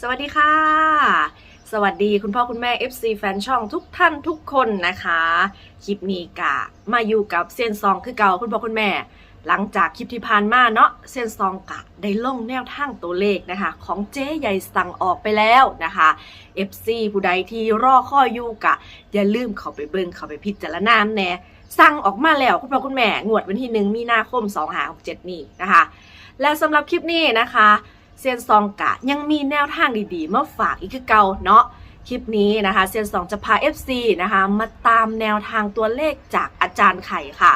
สวัสดีค่ะ สวัสดีคุณพ่อคุณแม่ FC แฟนช่องทุกท่านทุกคนนะคะ คลิปนี้กะมาอยู่กับเซียนซองคือเก่าคุณพ่อคุณแม่ หลังจากคลิปที่ผ่านมาเนาะเซียนซองกะได้ลงแนวทางตัวเลขนะคะ ของเจ๊ใหญ่สั่งออกไปแล้วนะคะ FC ผู้ใดที่รอข้ออยู่กะ อย่าลืมเข้าไปเบิ่งเข้าไปพิจารณาแน่สั่งออกมาแล้วคุณพ่อคุณแม่งวดวันที่หนึ่งมีนาคม2567นี้นะคะ และสำหรับคลิปนี้นะคะ เซียนซองกะยังมีแนวทางดีๆ มาฝากอีกคือเก่าเนาะคลิปนี้นะคะเซียนซองจะพา FC นะคะมาตามแนวทางตัวเลขจากอาจารย์ไข่ค่ะ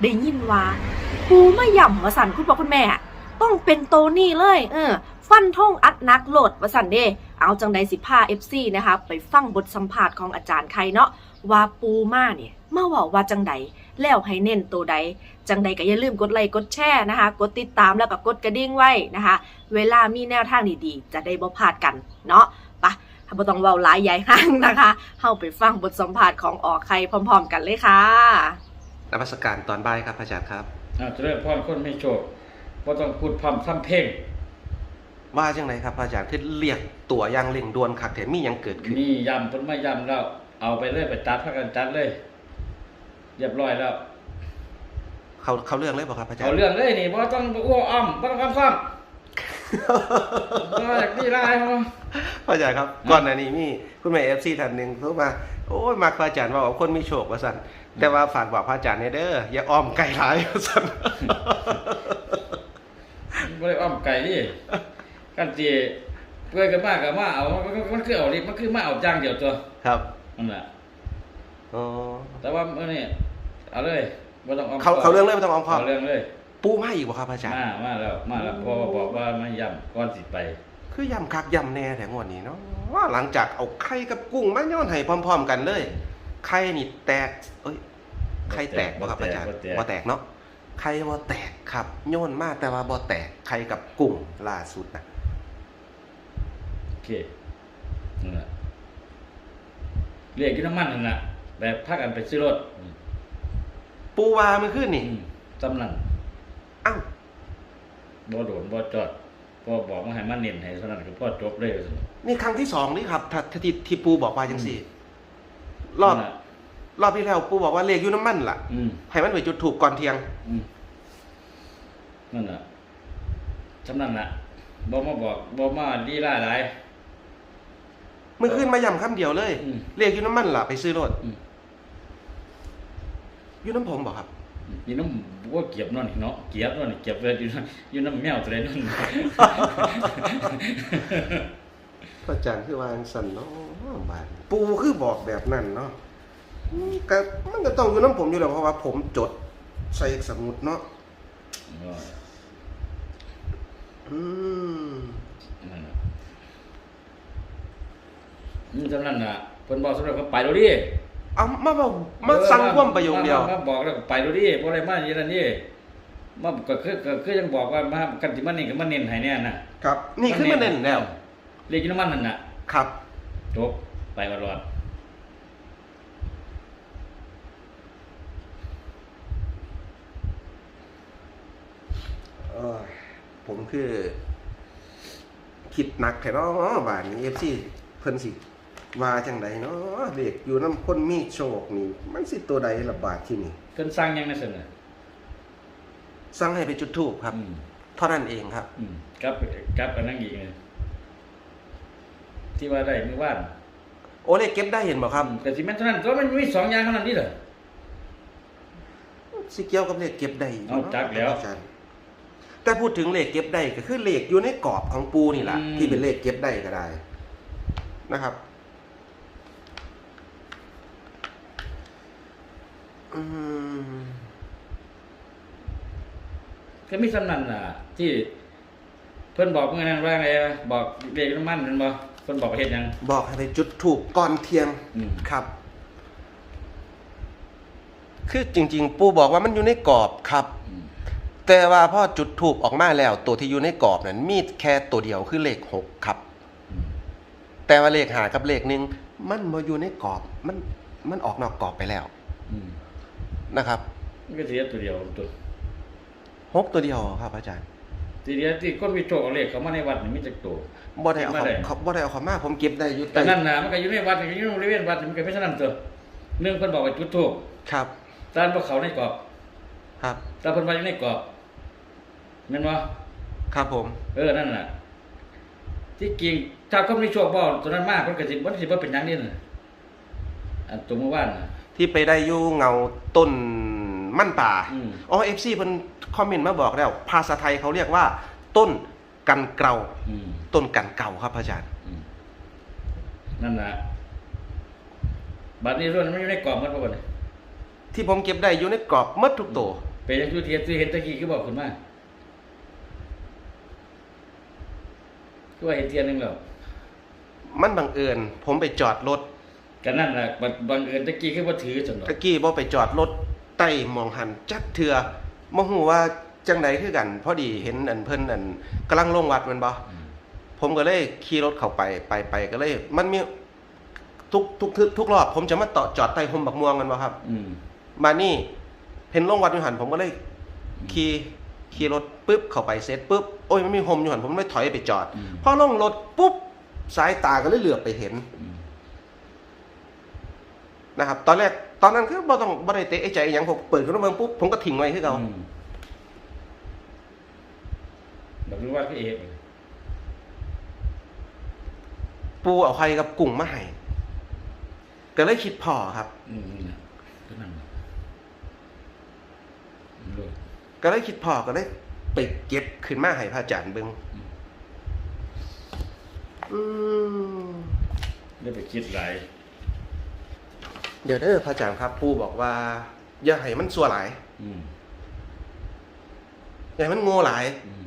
ได้ยินว่าปูไม่ย่ำวสันคุณพ่อคุณแม่ ต้องเป็นโตนี่เลย เออ ฟันท่งอัดนักโหลดวสันเดเอาจังใดสิพา FC นะคะไปฟังบทสัมภาษณ์ของอาจารย์ไข่เนาะว่าปูมาเนี่ยมาเว่าว่าจังใดแล้วให้เน้นตัวใด จังใดก็อย่าลืมกดไลค์กดแชร์นะคะ กดติดตามแล้วก็กดกระดิ่งไว้นะคะ เวลามีแนวทางดีๆ จะได้บ่พลาดกันเนาะไปะถ้าบ่ต้องเว้าหลายใหญ่ห้างนะคะเฮาไปฟังบทสัมภาษณ์ของออกใครพร้อม ๆ กันเลยค่ะนมัสการตอนบ่ายครับอาจารย์ครับอาจะเริ่มพรคนไม่โชคว่าต้องพูดพร่ำทำเพลงว่าจังไรครับอาจารย์คือเรียกตัวอยางเร่งด่วนคักแถมมีหยังเกิดขึ้นนี่ยำเพิ่นไม่ยำแล้ว เอาไปเลยไปตัดพักกันจัดเลยเรียบร้อยแล้ว เขาเขาเรื่องเลยบอกครับอาจารเอาย์เรื่องเลยนี่ว่าต้องอ้วอ้อมว่าต้องคำซ้ำว่าจากนี่ไรเขาอาจารย์ครับก่อนหน้านี้มีคุณแม่เอฟซีท่านหนึ่งโทรมาโอ้ยมักพระอาจารย์ว่าคนมีโชคว่าสั่นแต่ว่าฝากบอกพระอาจารย์เนี่ยเด้ออย่าอ้อมไกลหลายว่าสั่นไม่ได้อ้อมไก่นี่กันจีเพื่อนกันมากกับมาเอามันมันมันคือเอาดิมันคือมาเอาจ้างเดียวตัวครับนั่นแหละอ๋อแต่ว่าเมื่อนี่เอาเลย ว่าต้องอ้อมเขาเขาเรื่องเลยไม่ต้องอ้อมคอเอาเรื่องเลยปูมาอีกบ่ครับอาจารย์ มามาแล้วมาแล้วพอบอกว่าไม่ยำก้อนสิไป คือยำคักยำแน่แต่งวดนี้เนาะว่าหลังจากเอาไข่กับกุ้งมาย้อนให้พร้อม ๆ กันเลยไข่นี่แตก เอ้ยไข่แตกบ่ครับอาจารย์บ่แตกบ่แตกเนาะไข่บ่แตกครับโยนมากแต่ว่าบ่แตกไข่กับกุ้งล่าสุดนะโอเคนั่นแหละเรียกกินน้ำมันนั่นแหละแบบพากันไปซื้อรถอืม ปูวามันขึ้นนี่อืมจำนั่นอ้าวบ่โดนบ่จอดพ่อบอกว่าให้มันเน้นให้เท่านั้นคือพ่อจบเลยว่าซั่นนี่ครั้งที่สองนี่ครับถ้าถ้าที่ที่ปูบอกว่าจังสี่ รอบนั่นน่ะรอบที่แล้วปูบอกว่าเลขอยู่น้ำมันล่ะอืมให้มันไปจุดถูกก่อนเที่ยงอืมนั่นน่ะจำนั่นน่ะบ่มาบอกบ่มาดีล่าหลายมันขึ้นมาย้ำคำเดียวเลยอืมเลขอยู่น้ำมันล่ะไปซื้อรถ อืมอยู่น้ำผมบอกครับอยู่น้ำบ่เก็บนั่นนี่เนาะเก็บนั่นนี่เก็บไว้อยู่นั่นอยู่น้ำแมวตัวใดนั่นพระอาจารย์คือวาจังสันเนาะบาดปูคือบอกแบบนั้นเนาะอืมก็มันก็ต้องอยู่น้ำผมอยู่แล้วเพราะว่า ผมจดใส่สมุดเนาะอืมนั่นน่ะอืมจำนั่นน่ะเพิ่นบอกสำหรับเขาไปดูดิ เอามาบอกมาสั่งความประโยคเดียวมามาบอกแล้วก็ไปดูดิบ่ได้มาอย่างนั้นนี่มาก็คือก็คือยังบอกว่ามากันสิมันนี่ก็มันเน้นให้แน่น่ะครับ นี่คือมันเน้นแล้วเรียกกินน้ำมันนั่นน่ะครับจบไปตลอดเอ้ยผมคือ คิดหนักแค่เนาะบาดนี้เอฟซีเพิ่นสิ ว่าจังใดเนาะเด็กอยู่น้ำคนมีโชคนี่ มันสิตัวใดละบาทที่นี่เพิ่นสร้างยังนั่นซั่นน่ะสั่งให้ไปจุดทูบครับอืมเท่านั้นเองครับ อืมกลับกลับอันนั้นอีกเลยที่ว่าได้มื้อวานโอเลขเก็บได้เห็นบ่ครับแต่สิแม่นเท่านั้นตัวมันมีสองอย่างเท่านั้นนี่เหรอ สิเกี่ยวกับเลขเก็บได้ยู่เอาจักแล้ว อาจารย์แต่พูดถึงเลขเก็บได้ก็คือเลขอยู่ในกรอบของปูนี่แหละอืม ที่เป็นเลขเก็บได้ก็ได้นะครับ อืม ก็มีสำนันน่ะ ที่ เพิ่นบอกเมื่อนั้นว่าไงวะบอกเรียกน้ำมันนั่นบ่เพิ่นบอกประเทศยัง บอกให้ไปจุดถูกก่อนเที่ยงอืม ครับ คือจริง ๆ ปูบอกว่ามันอยู่ในกรอบครับ อืมแต่ว่าพอจุดถูกออกมาแล้ว ตัวที่อยู่ในกรอบนั้นมีแค่ตัวเดียวคือเลขหกครับ อืมแต่ว่าเลขหากับเลขหนึ่งมันมาอยู่ในกรอบมันมันออกนอกกรอบไปแล้ว อืม นะครับมันก็เสียตัวเดียวตัวหกตัวเดียวครับ อาจารย์ทีเดียวที่คนมีโชคเอาเลขเข้ามาในวัดนี่มีจักตัวบ่ได้เอาไม่เขาได้เขาบ่ได้เอาเขามาผมเก็บได้อยู่แต่นั่นน่ะมันก็อยู่ในวัดก็อยู่ในบริเวณวัดมันก็ไม่ใช่นั่นตัวเรื่องเพิ่นบอกว่าจุดทูบครับตานบ่เขาในกรอบครับตาเพิ่นว่าอยู่ในกรอบแม่นบ่ครับผม เออนั่นน่ะ ที่จริงถ้าคนมีโชคบ่ตัวนั้นมากเพิ่นก็สิบ่สิบ่เป็นหยังนี่น่ะอันตัวเมื่อวานน่ะ ที่ไปได้อยู่เงาต้นมั่นป่าอืม อ๋อ FC เพิ่นคอมเมนต์มาบอกแล้ว ภาษาไทยเขาเรียกว่า ต้นกันเกลาอืมต้นกันเก่าครับพระอาจารย์ อืมนั่นน่ะบัดนี้รุ่นมันอยู่ในกรอบหมดบ่บัดนี้ที่ผมเก็บได้อยู่ในกรอบหมดทุกตัวไปยังจุดเทียนที่เห็นตะกี้คือบอกขึ้นมาคือว่าเห็นเทียนหนึงแล้วมันบังเอิญผมไปจอดรถ กันนั่นน่ะบัดบังเอิญตะกี้คือบ่ถือจังดอกตะกี้บ่ไปจอดรถใต้หมองหันจักเทือบ่ฮู้ว่าจังใดคือกันพอดีเห็นอันเพิ่นอันกำลังลงวัดแมันบ่อืมผมก็เลยขี่รถเข้าไปไปไปก็เลย มันมีทุกทุกทุกทุกรอบผมจะมาต่อจอดใต้ห่มบักม่วงกันบ่ครับ อืมมานี่เห็นลงวัดอยู่หันผมก็เลยขี่ขี่รถปุ๊บเข้าไปเสร็จปุ๊บโอ้ยมันมีห่มอยู่หันผมเลยถอยไปจอดอืมพอลงรถปุ๊บสายตาก็เลยเหลือบไปเห็นอืม นะครับ ตอนแรกตอนนั้นคือบ่ต้องบ่ได้เตะไอ้ใจอหยังผมเปิดขึ้นมาเบิ่งปุ๊บผมก็ทิ้งไว้คือเก่าอืมบักรู้ว่าคือเอกปูเอาไข่กับกุ้งมาให้ก็เลยคิดพอครับ อืมนี่นะก็นั่นน่ะอืมรู้ก็เลยคิดพอก็เลยไปเก็บขึ้นมาให้พระอาจารย์เบิ่งอืม ได้ไปคิดหลาย เดี๋ยวเด้อพระอาจารย์ครับปูบอกว่า อย่าให้มันสัวหลาย อืมอย่าให้มันโง่หลาย อืม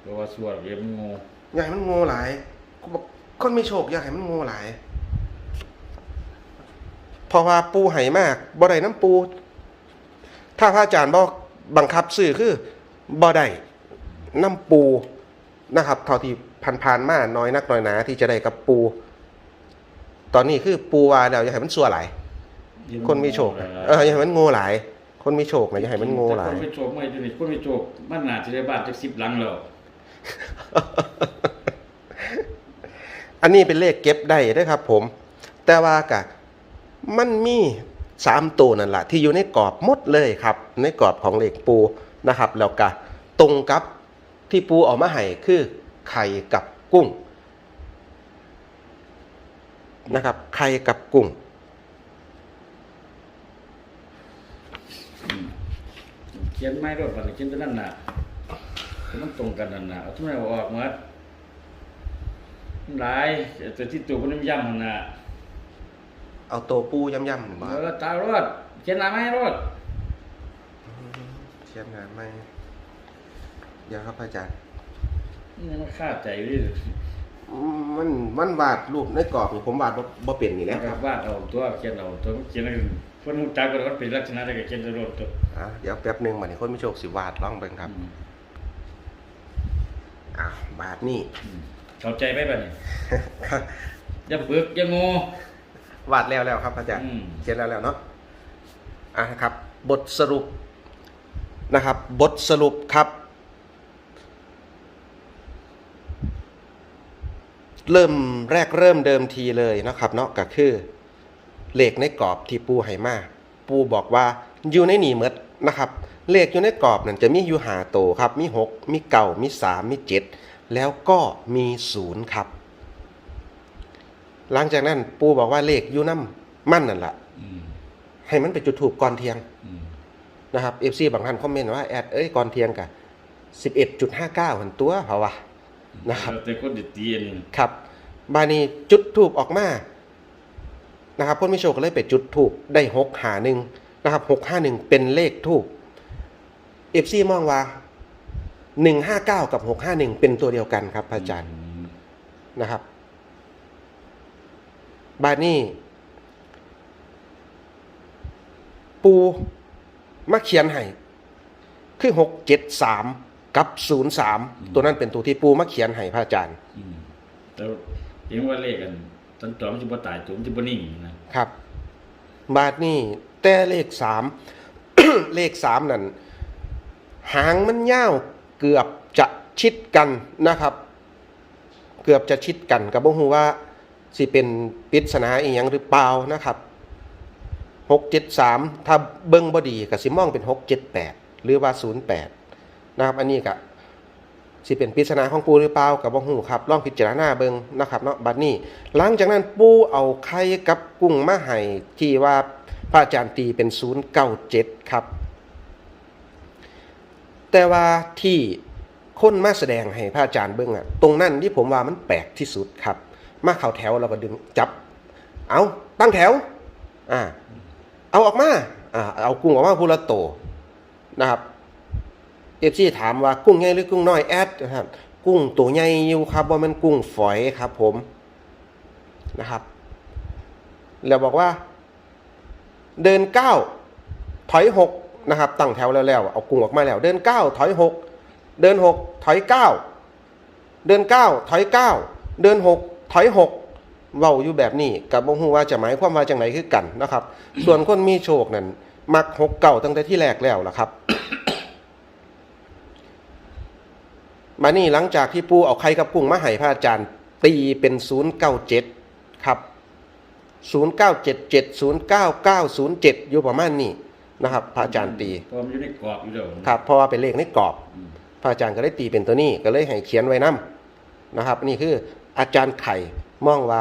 เพราะว่าส่วนเรียมโง่อย่าให้มันโง่หลายเขาบอกคนมีโชคอย่าให้มันโง่หลาย เพราะว่าปูให้มากบ่ได้น้ำปู ถ้าพระอาจารย์บอกบังคับสื่อคือบ่ได้น้ำปูนะครับ เท่าที่ผ่านๆมาน้อยนักน้อยหนาที่จะได้กับปู ตอนนี้คือปูว่าแล้วอย่าให้มันสัวหลายคนมีโชคนะเอออย่าให้มันโง่หลาย คนมีโชคนะอย่าให้มันโง่หลาแต่ยคนมีโชคไม่ได้คนมีโชคมันน่าจะได้บ้านจัก10หลังแล้วอันนี้เป็นเลขเก็บได้เด้อครับผม แต่ว่ากะมันมีสามตัวนั่นแหละที่อยู่ในกรอบหมดเลยครับ ในกรอบของเลขปูนะครับ แล้วกะตรงกับที่ปูเออกมาให้คือไข่กับกุ้ง นะครับไข่กับกุ้งเขียนไม่รถบัดนี้เขียนตัวนั้นน่ะคือมันตรงกันนั่นน่ะเอาทุกอย่างออกหมดมันหลายแต่ที่ตัวมันย้ำหั่นน่ะเอาตัวปูย่ำๆหนึ่งบาเออตารถเขียนหน้าไม่รถเชียมงานไหมเดี๋ยวครับอาจารย์นี่มันคาใจอยู่ดิอื มมันมันวาดรูปในกรอบนี่ผมวาดบ่บ่เป็นนี่แหล้วคครัรับบวาดเอาตัวเขียนเอาตัวเขียนอะไรเพิ่นรู้จักกันว่าเป็นลักษณะใดก็เขียนตัวรถตัวอะเดี๋ยวแป๊บหนึงมาเนี่คนไม่โชคสิวาดลองเบิ่งครับอืมอะบาทนี่ อืมเข้าใจไหมบัดนี้ อย่าเบิกอย่าโง่วาดแล้วแล้วครับอาจารย์อืมเขียนแล้วแล้วเนาะอะครับ บทสรุปนะครับ บทสรุปครับ เริ่มแรกเริ่มเดิมทีเลยนะครับเนาะก็คือเลขในกรอบที่ปูให้มาปูบอกว่าอยู่ในหนี่หมดนะครับ เลขอยู่ในกรอบนั่นจะมีอยู่หาโตครับ มีหกมีเก่ามีสามมีเจ็ดแล้วก็มีศูนย์ครับ หลังจากนั้นปูบอกว่าเลขอยู่น้ำมั่นนั่นแหละให้มันไปจุดถูกก่อนเที่ยงนะครับเอฟซีบางท่านคอมเมนต์ว่าแอดเอ้ยก่อนเที่ยงกะสิบเอ็ดจุดห้าเก้าหันตัวเขาวะ นะครับแล้วแต่คนติดเตียนครับ บานีจุดถูกออกมานะครับพ้นมิโชคก็เลยไปจุดถูกได้หกหาหนึ่งนะครับหกห้าหนึ่งเป็นเลขถูกเอฟซีมองว่าหนึ่งห้าเก้ากับหกห้าหนึ่งเป็นตัวเดียวกันครับพระอาจารย์มนะครับ บาดนี้ปูมาเขียนให้คือหกเจ็ดสาม กับศูนย์สามตัวนั้นเป็นตัวที่ปูมาเขียนให้พระอาจารย์อืมแต่เห็นว่าเลขกันตันตัวมันจะบ่ตายตัวมันจะบ่นิ่งนะครับ บาทนี่แต่เลขสาม เลขสามนั่นหางมันยาวเกือบจะชิดกันนะครับ เกือบจะชิดกันกับบ่ฮู้ว่าสิเป็นปริศนาอีหยังหรือเปล่านะครับ673ถ้าเบิ่งบ่ดีก็สิมองเป็น678หรือว่า08น นะครับ อันนี้ก็สิเป็นปริศนาของปูหรือเปล่ากับบ่ฮู้ครับลองพิจารณาเบิ่งนะครับเนาะบัดนี้ หลังจากนั้นปูเอาไข่กับกุ้งมาให้ที่ว่าพระอาจารย์ตีเป็น097ครับ แต่ว่าที่คนมาแสดงให้พระอาจารย์เบิ่งอะตรงนั้นที่ผมว่ามันแปลกที่สุดครับ มาเข้าแถวเราก็ดึงจับ เอาตั้งแถวอ่าเอาออกมาอ่าเอากุ้งออกมาพูละโตนะครับ อฟซีถามว่ากุ้งใหญ่หรือกุ้งน้อยแอดนะครับกุ้งตัวใหญ่อยู่ครับว่ามันกุ้งฝอยครับ ผมนะครับ แล้วบอกว่า เดินเก้าถอยหกนะครับ ตั้งแถวแล้วแล้วเอากุ้งออกมาแล้ว เดินเก้าถอยหกเดินหกถอยเก้าเดินเก้าถอยเก้าเดินหกถอยหกเว้าอยู่แบบนี้กับบ่ฮู้ว่าจะหมายความว่าจังไหนคือกันนะครับ ส่วนคนมีโชคนั้นมักหกเก่าตั้งแต่ที่แรกแล้วล่ะครับ มานี่หลังจากที่ปูเอาไข่กับกุ้งมาให้พระอาจารย์ ตีเป็นศูนย์เก้าเจ็ดครับศูนย์เก้าเจ็ดเจ็ดศูนย์เก้าเก้าศูนย์เจ็ดอยู่ประมาณนี้นะครับ พระอาจารย์ตีเพราะมันอยู่ในกรอบอยู่แล้วครับเพราะว่าเป็นเลขในกรอบอืมพระอาจารย์ก็ได้ตีเป็นตัวนี้ก็เลยให้เขียนไว้นํนะครับ นี่คืออาจารย์ไข่มองว่า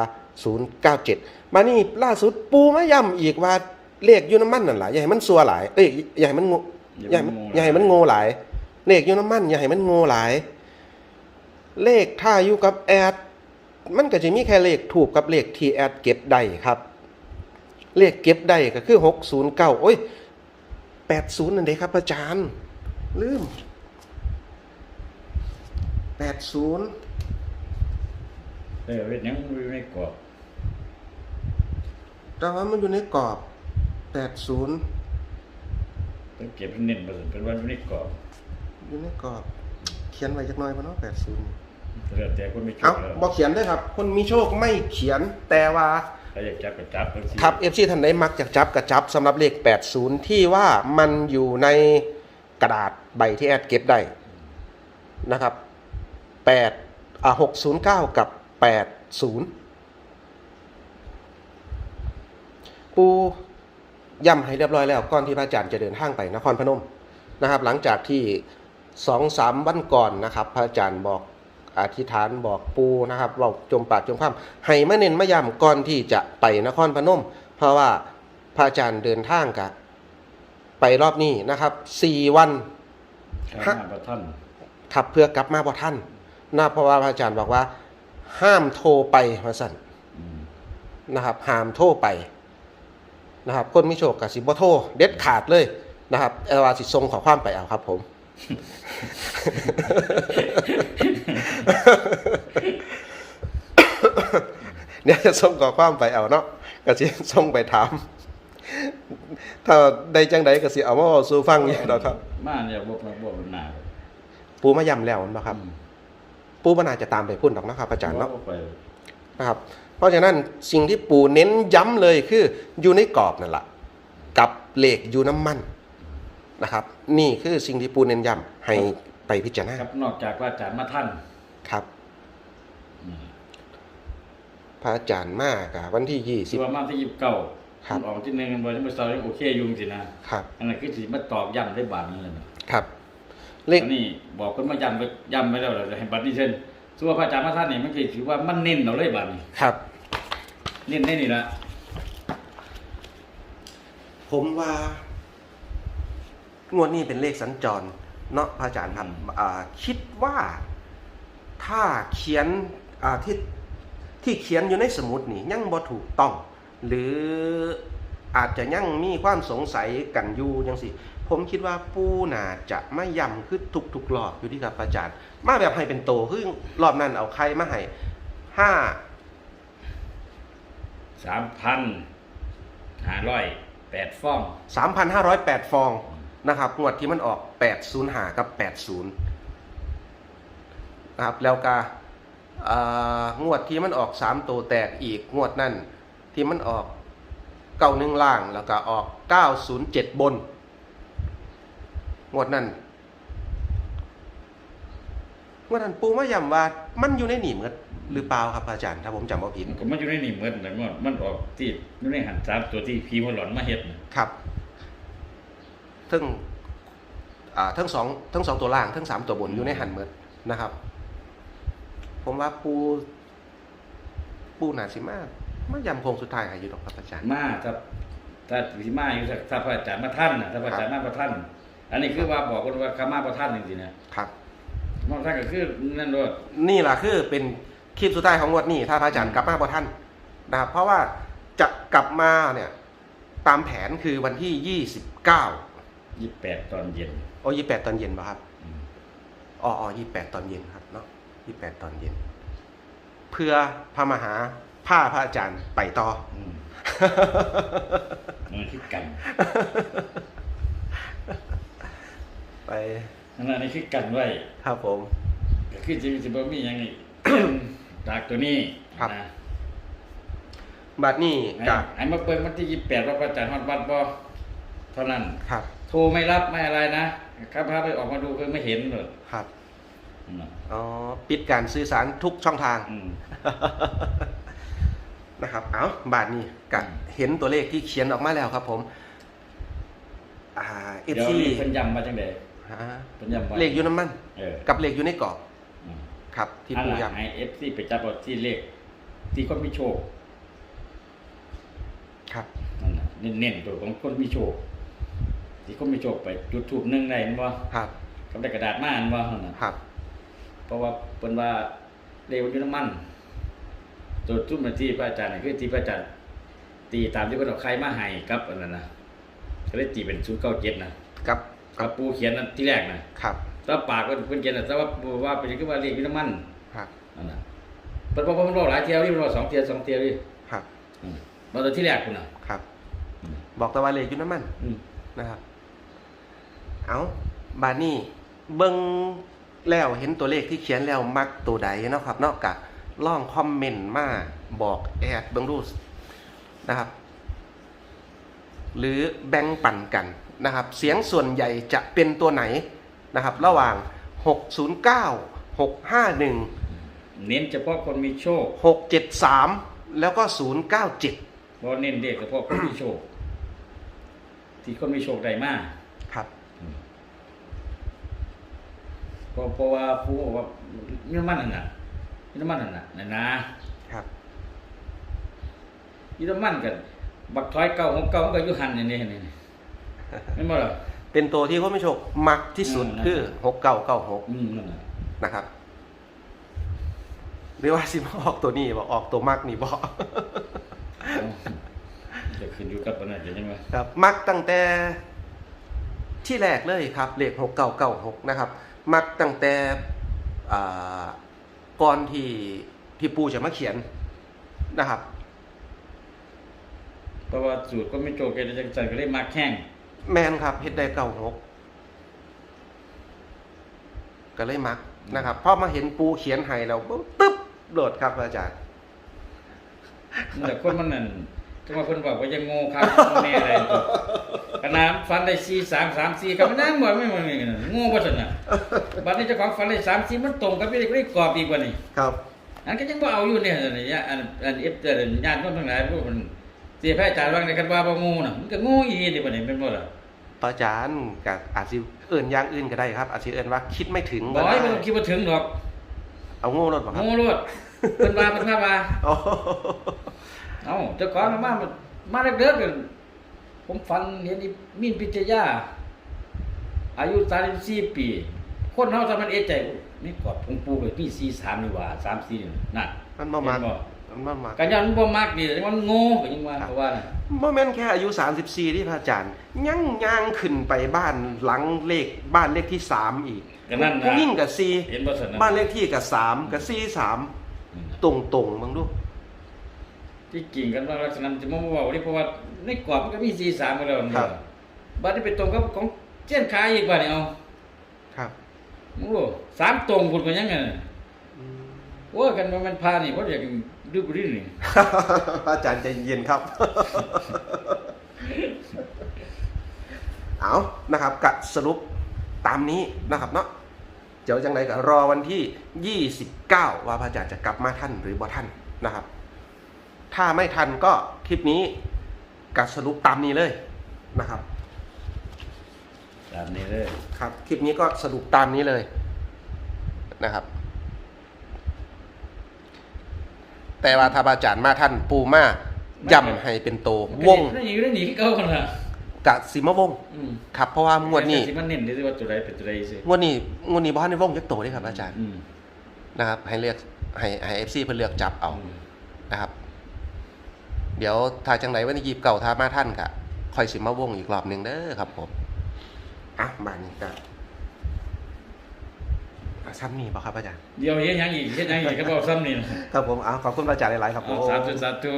097 มานี่ล่าสุดปูมาย้ำอีกว่าเลขอยูน้ำมันนั่นแหละอย่าให้มันซัวหลายเอ้ยอย่าให้มันโงอย่าให้มันอย่าให้มันโง่หลายเลขอยูน้ำมันอย่าให้มันโง่หลาย เลขถ้าอยู่กับแอดมันก็จะมีแค่เลขถูกกับเลขที่แอดเก็บได้ครับ เลขเก็บได้ก็คือ 609 โอ้ย 80 นั่นเด้ครับอาจารย์ ลืม 80เออเฮ็ดหยังมันอยู่ในกรอบ แต่ว่ามันอยู่ในกรอบ 80ต้องเก็บเน้นมาสิเป็นว่าอยู่ในกรอบ อยู่ในกรอบ เขียนไว้จักหน่อยบ่เนาะ80 แล้วแต่คนไม่ชอเอ้าบแล้วบ่เขียนเด้อครับ คนมีโชคไม่เขียนแต่ว่า ถ้าอยากจับก็จับจังซี่ครับ FC ท่านใดมักจากจับกระจับสำหรับเลข 80 ที่ว่ามันอยู่ในกระดาษใบที่แอดเก็บได้นะครับ8อ่า609 กับ 80 ปูย่ำให้เรียบร้อยแล้วก่อนที่พระอาจารย์จะเดินทางไปนครพนมนะครับ หลังจากที่สองสามวันก่อนนะครับ พระอาจารย์บอก อธิษฐานบอกปูนะครับเราจมปากจมคำให้มาเน้นมาย้ำก่อนที่จะไปนครพนม เพราะว่าพระอาจารย์เดินทางกับไปรอบนี้นะครับสี่วันข้ามาประท่านขับเพื่อกลับมาพอท่านนะเพราะว่าพระอาจารย์บอกว่า ห้ามโทรไปมาสั่นอืมนะครับห้ามโทรไปนะครับคนมิโชคกับสิบ่โทรเด็ดขาดเลยนะครับเอวาสิทรงขอความไปเอาครับผม เดี๋ยวจะส่งขอความไปเอาเนาะก็สิส่งไปถาม ถ้าได้จังใดก็สิเอามาเว้าสู่ฟังอยู่ดอกครับ มาเนี่ยบ่บ่บ่มันหนาปูมาย้ำแล้วนะครับ ปูบ่น่าจะตามไปพุ่นดอกนะครับอาจารย์เนาะบ่ไปนะครับ เพราะฉะนั้นสิ่งที่ปูเน้นย้ำเลยคืออยู่ในกรอบนั่นแหละกับเหล็กอยู่น้ำมันนะครับ นี่คือสิ่งที่ปูเน้นย้ำให้ไปพิจารณาครับนอกจากว่าอาจารย์มาท่าน ครับอืมพระอาจารย์มากอะวันที่ยี่สิสิบ ว่ามาที่ยิบเก้าครับ ออกที่หนึ่งบ่ยังบ่เซายังโอเคอยู่สินะครับ อันนั้นคือสิมาตอกย้ำได้บาทนึงเลยนะครับ เลขอันนี้บอกคนมาย้ำไปย้ำไปแล้วแล้วให้บัตรนี้เช่นสมมุติว่าพระอาจารย์มาท่านนี่มันคือถือว่ามันเน้นเอาเลยบาทนี้ครับ เน้นได้นี่ละผมว่างวดนี้เป็นเลขสัญจร เนาะพระอาจารย์ครับอ่าคิดว่า ถ้าเขียนอ่าที่ที่เขียนอยู่ในสมุดนี่ยังบ่ถูกต้อง หรืออาจจะยังมีความสงสัยกันอยู่ยังสิผมคิดว่าปูน่าจะไม่ย้ำคือทุกๆรอบอยู่ที่ครับอาจารย์ มาแบบให้เป็นโตคือรอบนั้นเอาใครมาให้ห้าสามพันห้าร้อยแปดฟอง3,508ฟองนะครับงวดที่มันออก80หากับ80นะครับแล้วก็อ่างวดที่มันออก3ตัวแตกอีกงวดนั่นที่มันออก91ล่างแล้วก็ออก907บน งวดนั่นว่าท่านปูมาย้ำว่ามันอยู่ในหนีเหมือนหรือเปล่าครับอาจารย์ถ้าผมจำบ่ผิดมันก็มันอยู่ในนี่เหมือนแต่มันมันออกที่อยู่ในหันสามตัวที่ผีหัวหลอนมาเฮ็ดน่ะครับทั้งอ่าทั้งสองทั้งสองตัวล่างทั้งสามตัวบนอยู่ในหันเหมือนนะครับ ผมว่าปูปูหนาสิมากมายำโคงสุดท้ายให้อยู่ดอกครับอาจารย์ มาถ้าถ้าสิมาอยู่ถ้าถ้าพระอาจารย์มาท่านน่ะถ้าพระอาจารย์มาประท่าน อันนี้คือว่าบอกคนว่าคำมาประท่านจริงๆนะครับมาประท่านก็คือนั่นด้วยนี่แหละคือเป็นคลิปสุดท้ายของงวดนี้ ถ้าพระอาจารย์กลับมาพอท่านนะครับ เพราะว่าจะกลับมาเนี่ย ตามแผนคือวันที่ยี่สิบเก้ายี่แปดตอนเย็นโอ้ยี่แปดตอนเย็นป่ะครับอืมอ๋ออ๋อยี่แปดตอนเย็นครับเนาะ ยี่แปดตอนเย็น เพื่อพระมหาผ้าพระอาจารย์ไปต่ออืมมันคิดกันไปนั่นน่ะนี่คิดกันไว้ครับผม ก็คือจะมีจะบ่มีหยังอีกจากตัวนี้ครับ นะบัดนี้ให้กับให้มาเปิดวันที่ยี่แปดว่าพระอาจารย์ฮอดวัดบ่เท่านั้น ครับ โทรไม่รับไม่อะไรนะครับพาไปออกมาดูคือไม่เห็นเลยครับ อืมอ๋อปิดการสื่อสารทุกช่องทางอืมนะครับ เอาบาทนี้กับอืมเห็นตัวเลขที่เขียนออกมาแล้วครับผม อ่าเอฟเดี๋ยวซีนี้เพิ่นย้ำมาจังได๋เพิ่นย้ำว่าเลขอยู่น้ำมันเออกับเลขอยู่ในกรอบอืมครับ ที่อันปูหลังย้ำให้ FC ไปจับเอาที่เลข ที่คนมีโชค ครับนั่นน่ะเน้นๆตัวของคนมีโชค ที่คนมีโชคไปจุดทูบหนึงได้แม่นบ่ครับกับได้กระดาษมาอันบ่นั่นน่ะครับเพ ราะว่าเพิ่นว่าเลขมันอยู่น้ำมัน ตัวจุ่มนาที่พระอาจารย์น่ะคือที่พระอาจารย์ตีตามที่เพิ่นเอาใครมาให้กับอันนั้นน่ะก็เลยตีเป็น097นะกับกับปูเขียนนั่นที่แรกนะครับแตว่าปากเพิ่นเพิ่นเขียนน่ะแต่ว่าปูว่าเป็นคือว่าเลขอยู่น้ำมันครับนั่นน่ะเพิ่นบอกว่ามันบอกหลายเที่ยวนี่มันบอกสองเที่ยวสองเที่ยวนี่ครับอืมมาตัวที่แรกคุณน่ะครับอืมบอกแต่ว่าเลขอยู่น้ำมันอืมนะครับ เอาบาดนี้เบิ้ง แล้วเห็นตัวเลขที่เขียนแล้วมักตัวใดเนาะครับนอกจากล่องคอมเมนต์มาบอกแอดเบิ้งรูนะครับ หรือแบ่งปันกันนะครับ เสียงส่วนใหญ่จะเป็นตัวไหนนะครับ ระหว่าง 609 651 เน้นเฉพาะคนมีโชค673 แล้วก็ 097 เพราะเน้นเด็กเฉพาะคนมีโชค ที่คนมีโชคได้มาก ครับเพราะเพราะว่าผู้บอกว่ามีน้ำมันนั่นน่ะมีน้ำมันนั่นน่ะนั่นนะครับมีน้ำมันกันบักถอยเก่าของเก่ามันก็อยู่หันอย่างนี้นี่นี่ไม่นบ่ล่ะเป็นตัวที่คนไม่โชคมักที่สุดอืมคือ6996อืมนั่นน่ะนะครับหรือว่าสิมาออกตัวนี้บอกออกตัวมักนี่บอกเอาจะขึ้นอยู่กับอันนั้นจะยังไงครับ มักตั้งแต่ที่แรกเลยครับเลขหกเก้าเก้าหกนะครับ มักตั้งแต่อ่าก่อนที่ที่ปูจะมาเขียนนะครับ เพราะว่าสูตรก็ไม่โจกแกจะจังจันก็เลยมาแข้งแมนครับเฮ็ดได้เก้าหกก็เลยมักนะครับพอมาเห็นปูเขียนให้เราตึ๊บโดดครับอาจารย์แต่คนมันนั่น ก็มาคนบอกว่ายังโง่ครับโง่แน่อะไรตัวขนาดฟันได้สี่สามสามสี่กับมันนั่งบ่ไม่ไม่ไม่ไม่โง่บ่สนะบัดนี้เจ้าของฟันได้สามสี่มันตรงกับไม่ได้ก็ได้กรอบอีกว่านี่ครับ อันก็ยังบ่เอาอยู่เนี่ยเนี่ยอันอันเอฟเตอร์ญาติคนทั้งหลายพวกมันเสียแพ้จ่ายว่างในกันว่าบ่โง่น่ะมันก็โง่อีนี่บ่นี่เป็นบ่ล่ะอาจารย์กับอาจจะเอื่นอย่างอื่นก็ได้ครับ อาจจะเอื่นว่าคิดไม่ถึงบ่ก็ให้ได้บ่ต้องคิดว่าถึงดอกเอาโง่รถบ่ครับโง่โลดเพิ่นว่าเพิ่นว่าว่าโอ้ เอ้าเจ้าของมามา มาเด็กๆกันผมฟันเห็นอีมีนพิทยา อายุ34ปี คนเฮาถ้ามันเอะใจนี่กอดผมปูไปปี43นี่หว่า34นี่น่ะมันบ่มักเห็นบ่มันบ่มักกันยันมันบ่มักนี่มันโง่ก็ยังว่าครับเพราะว่าน่ะบ่แม่นแค่อายุ 34ที่พระอาจารย์ยังย่างขึ้นไปบ้านหลังเลขบ้านเลขที่ 3 อีกก็นั่นผู้นะหญิงกับเห็นบ่ซั่น4น่ะบ้านเลขที่กับ3กับ4 3ตรงๆมึงดู ที่กิ่งกันว่าลักษณะมันจะมาเว้านี่เพราะว่าในกรอบมันก็มี43มาแล้วนี่ครับ บัดนี้ไปตรงกับของเจียนขายอีกบัดนี้เอาครับโอ้สามตรงพุ่นก็ยังไงน่ะโอ้ยกันว่ามันพานี่เพราะอยากดูบุรีนี่พระอาจารย์ใจเย็นครับ เอานะครับกะสรุปตามนี้นะครับเนาะ เดี๋ยวจังไดก็รอวันที่ 29 ว่าพระอาจารย์จะกลับมาท่านหรือบ่ท่านนะครับ ถ้าไม่ทันก็คลิปนี้กัสรุปตามนี้เลยนะครับ ตามนี้เลยครับ คลิปนี้ก็สรุปตามนี้เลยนะครับ แต่ว่าถ้าพระอาจารย์มาท่านปูมาย่ำให้เป็นโตวงนั่นอยู่ได้หนีที่เก่ากันล่ะกะสิมาวงอืมครับเพราะว่างวดนี้แต่สิมันเน้นได้ว่าตัวใดเป็นตัวใดสิงวดนี้งวดนี้บ้านในวงยักโตได้ครับ อาจารย์อืมนะครับ ให้เลือกให้ให้เอฟซีเพื่อเลือกจับเอานะครับเดี๋ยวถ้าจังไหนวันนี้ยีบเก่าทามาท่านกะคอยสิมาวงอีกรอบหนึ่งเด้อครับผมอะบานนี้ก็อะซ้ำนี่ป่ะครับอาจารย์เดี๋ยวเฮ็ดหยังอีกเฮ็ดหยังอีกก็บอกซ้ำนี่นะครับผมเอาขอบคุณพระอาจารย์หลายๆครับผเอามสาธุสาธุ